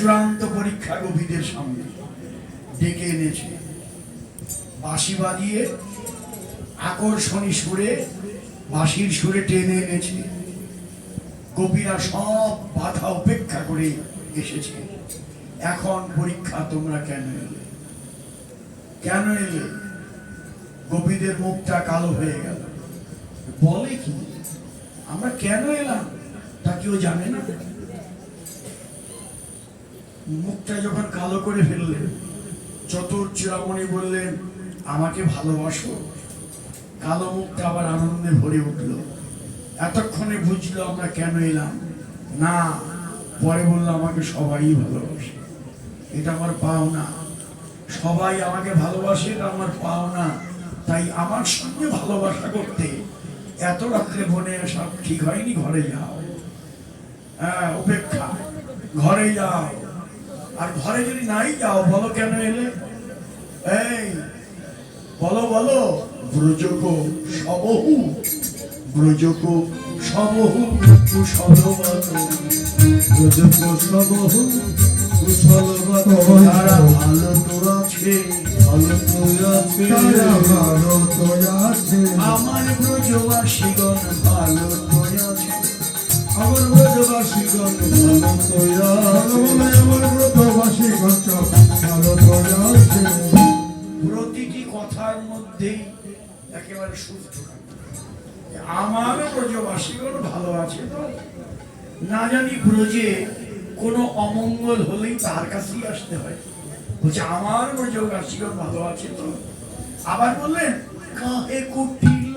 চূড়ান্ত পরীক্ষা গভীরের সামনে ডেকে এনেছে। বাঁশি বাজিয়ে আকর্ষণী সুরে, বাঁশির সুরে টেনে এনেছে। গোপীরা সব বাধা উপেক্ষা করে এসেছে। এখন পরীক্ষা তোমরা কেন এলে? কেন এলে? গোপীদের মুখটা কালো হয়ে গেল। বলে কি? আমরা কেন এলাম? তা কেউ জানে না। মুখটা যখন কালো করে ফেললেন চতুর চূড়ামণি বললেন, আমাকে ভালোবাসো। কালো মুখটা আবার আনন্দে ভরে উঠল। এতক্ষণে বুঝলো আমরা কেন এলাম। না, পরে বলল আমাকে সবাই ভালোবাসে। এটা আমার পাওনা। সবাই আমাকে ভালোবাসে, এটা আমার পাওনা। তাই আমার সঙ্গে ভালোবাসা করতে এত রাত্রে বনে সব ঠিক হয়নি, ঘরে যাও। হ্যাঁ উপেক্ষা ঘরে যাও। আর ঘরে যদি নাই যাও বলো কেন এলে? এই বলো বলো ব্রজক সবহু ব্রজক সবহু কুশলবত ব্রজক কুশলবত তারা ভালো তো আছে ভালো তো আছে আমার ব্রজবাসীগণ ভালো তো আছে প্রতিটি কথার মধ্যেই একেবারে সুস্থ আমার ব্রজবাসীগণ ভালো আছে তো? না জানি ব্রজে কোনো অমঙ্গল হলেই তার কাছেই আসতে হয়। বলছে, আমার ব্রজবাসীগণ ভালো আছে তো? আবার বললেন, কাহে কুটিল?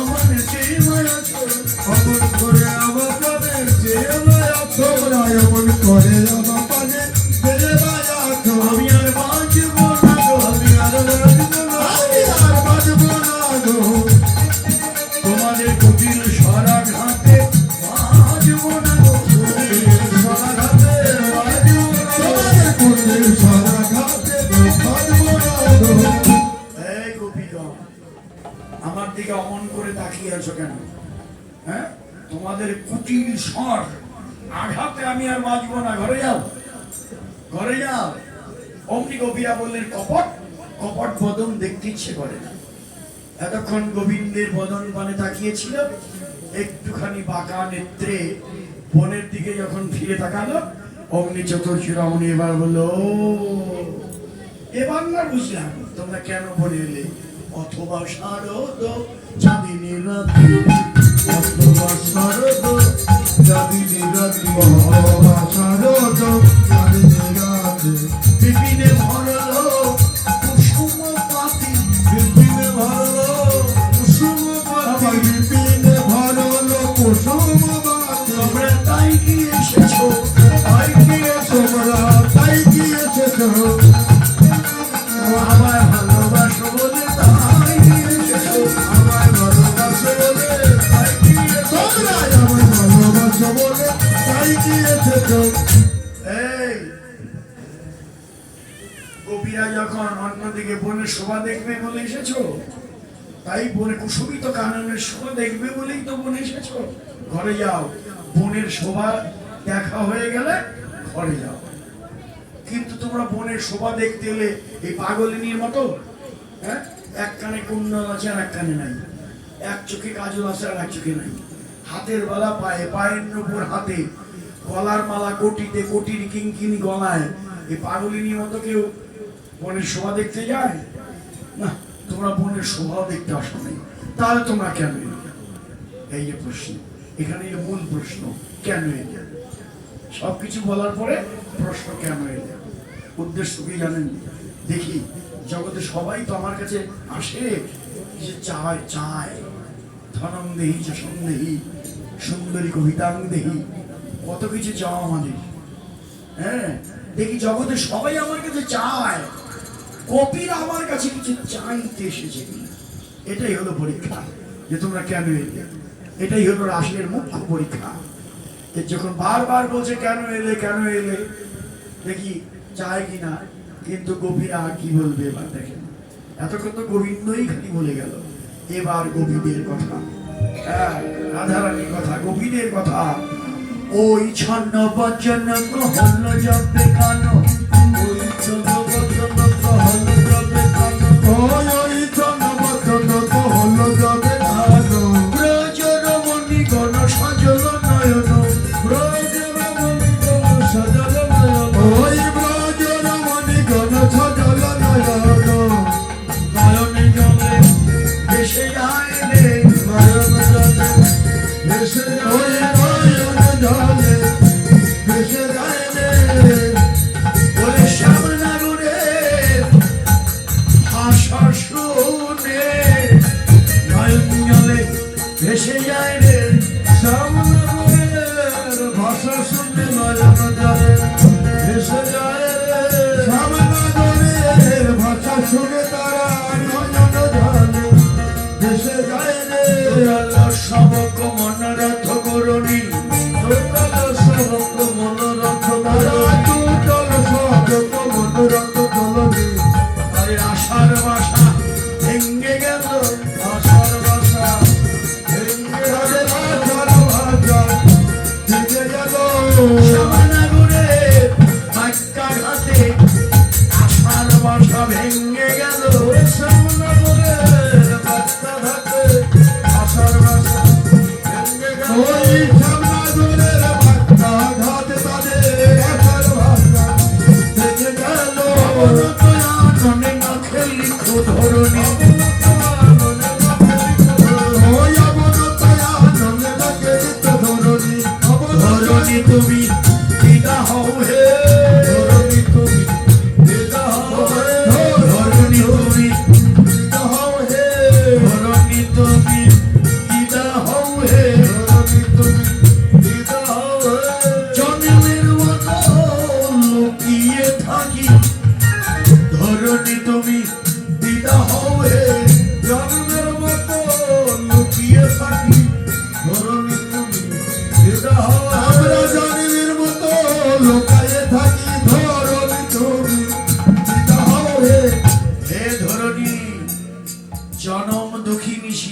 দিকে অমন করে তাকিয়ে আছো কেন? হ্যাঁ? তোমাদের কুটিল স্বর, আঘাতে আমি আর বাঁচবো না। ঘরে যাও। ঘরে যাও। অমনি গোপীরা বললেন, কপট কপট বদন দেখতে ইচ্ছে করে না। এতক্ষণ গোবিন্দের বদন পানে তাকিয়েছিল। একটুখানি বাঁকা নেত্রে বনের দিকে যখন ফিরে তাকালো অগ্নি চতুর্চূড়ামণি এবার বলল এবার না বুঝলাম, তোমরা কেন বলে এলে? অথবা শারদ চাঁদিনী রাত্রি অথবা শারদ চাঁদিনী রাত্রি অথবা শারদ চাঁদিনী রাত্রি বিপিনে ভরালো কুসুম পাতি বিপিনে ভরালো কুসুম পাতি। বিপিনে ভরালো কুসুম পাতি। তোমরা তাই কি এসেছ? তাই কি এসেছ? যখন অন্যদিকে বনের শোভা দেখবে বলে এসেছ? তাই বনে কুসুমিত কাননের শোভা দেখবে বলেই তো বনে এসেছ। ঘরে যাও, বনের শোভা দেখা হয়ে গেলে ঘরে যাও। কিন্তু তোমরা বনের শোভা দেখতে এলে এই পাগলিনীর মতো হ্যাঁ? এক কানে কুণ্ডল আছে আর এক কানে নাই। এক চোখে কাজল আছে আর এক চোখে নাই। হাতের বালা পায়ে, পায়ের উপর হাতে, গলার মালা কোটিতে কোটির কিঙ্কিনি গলায়। এই পাগলিনীর মতো কেউ বনের শোভা দেখতে যায়? না, তোমরা বনের শোভাও দেখতে আসো নাই। তাহলে তোমরা কেন? এই যে প্রশ্ন, এখানে এই মূল প্রশ্ন, কেন এলে? সবকিছু বলার পরে প্রশ্ন কেন এলে? উদ্দেশ্য কি জানেন? দেখি, জগতে সবাই তো আমার কাছে আসে, যে চায় চায়। ধনম দেহি যশম দেহি, সুন্দরী কবিতাং দেহি। কত কিছু চাও আমাদের। হ্যাঁ দেখি জগতে সবাই আমার কাছে চায়। কপিরা আমার কাছে কিছু চাইতে এসেছে। এটাই হলো পরীক্ষা যে তোমরা কেন এলে। এটাই হলো রাশির মুখ্য পরীক্ষা। যখন বারবার বলছে, কেন এলে কেন এলে? দেখি চায় কিনা কিন্তু গোপীরা কি বলবে এবার দেখেন। এতক্ষণ তো গোবিন্দই খালি বলে গেল, এবার গোপীদের কথা। হ্যাঁ রাধারানীর কথা গোপীদের কথা। ওই ছন্ন বচন কহল জপে কানো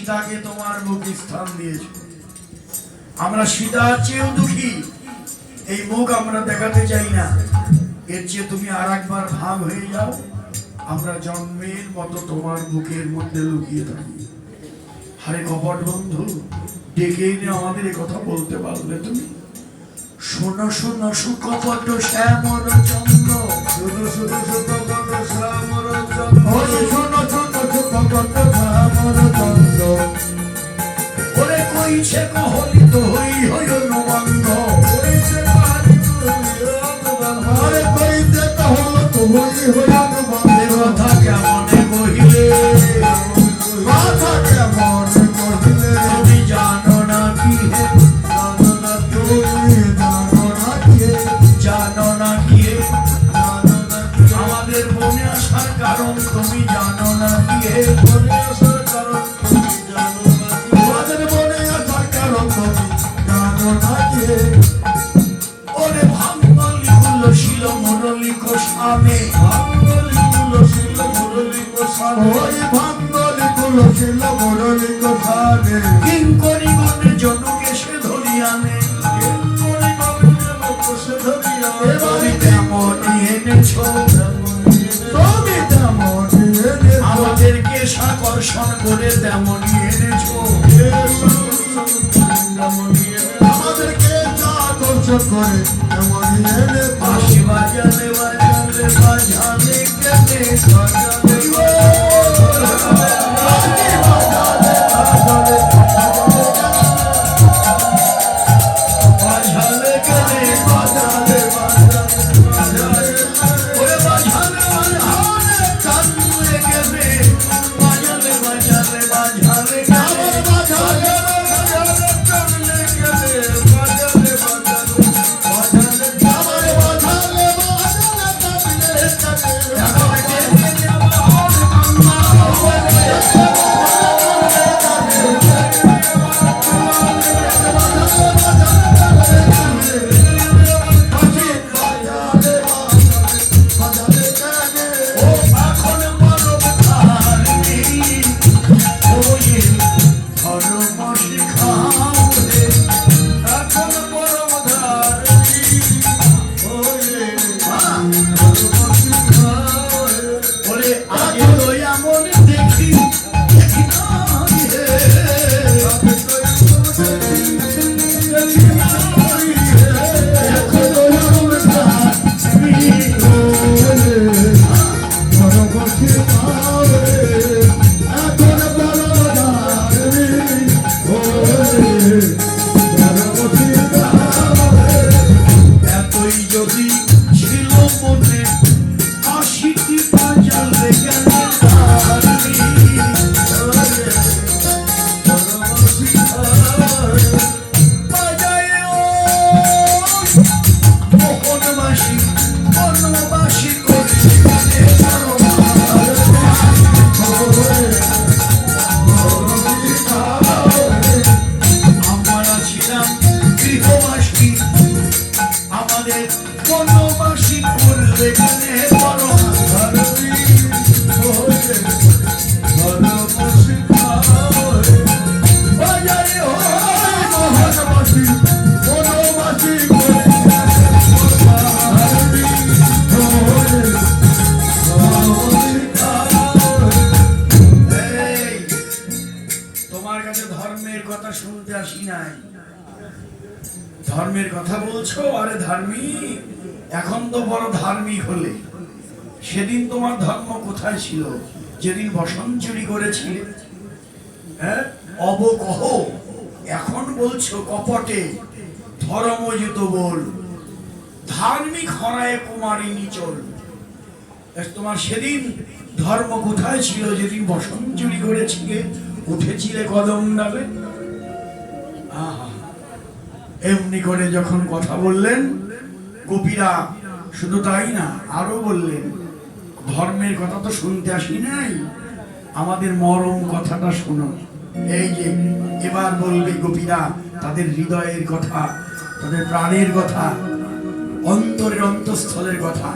সীতাকে তোমার মুখে স্থান দিয়েছ। আমরা সীতার চেয়েও দুঃখী। এই মুখ আমরা দেখাতে চাই না। এর চেয়ে তুমি আর একবার ভাগ হয়ে যাও। আমরা জন্মের মতো তোমার মুখের মধ্যে লুকিয়ে থাকি। আরে কপট বন্ধু ডেকে এনে আমাদের কথা বলতে পারলে তুমি? শোনো শোনো সুকপট শ্যামর চন্দ্র শুধু শুধু শুধু শ্যামর চন্দ্র শোনো কত শ্যামর চন্দ্র ওরে কইছে কহলিত হই হই অনুবাদ কইতে কহল তুমি হইয়ান বন্দে কথা কেমনে? তেমনই এনেছো। আমাদেরকে যা আকর্ষণ করে তেমনি এনে বাঁশি বাজালে বাজালে বাজালে কেনে তোমার কাছে ধর্মের কথা শুনতে আসি নাই। ধর্মের কথা বলছো, আরে ধার্মিক এখন তো বড় ধার্মিক হলে। সেদিন তোমার ধর্ম কোথায় ছিল? যেদিন বসন্ত চুরি করেছিলে। হ্যাঁ? অবকহ। এখন বলছো কপটে। ধর্মযুত বল। ধার্মিক হরায় কুমারী নিচল তোমার সেদিন ধর্ম কোথায় ছিল? যেদিন বসন্ত চুরি করেছিলে উঠেছিলে কদম ডালে? এমনি করে যখন কথা বললেন, গোপীরা শুধু তাই না, আরও বললেন, ধর্মের কথা তো শুনতে আসি নাই। আমাদের মরম কথাটা শোনো। এই যে, এবার বলবে গোপীরা, তাদের হৃদয়ের কথা, তাদের প্রাণের কথা, অন্তরের অন্তঃস্থলের কথা।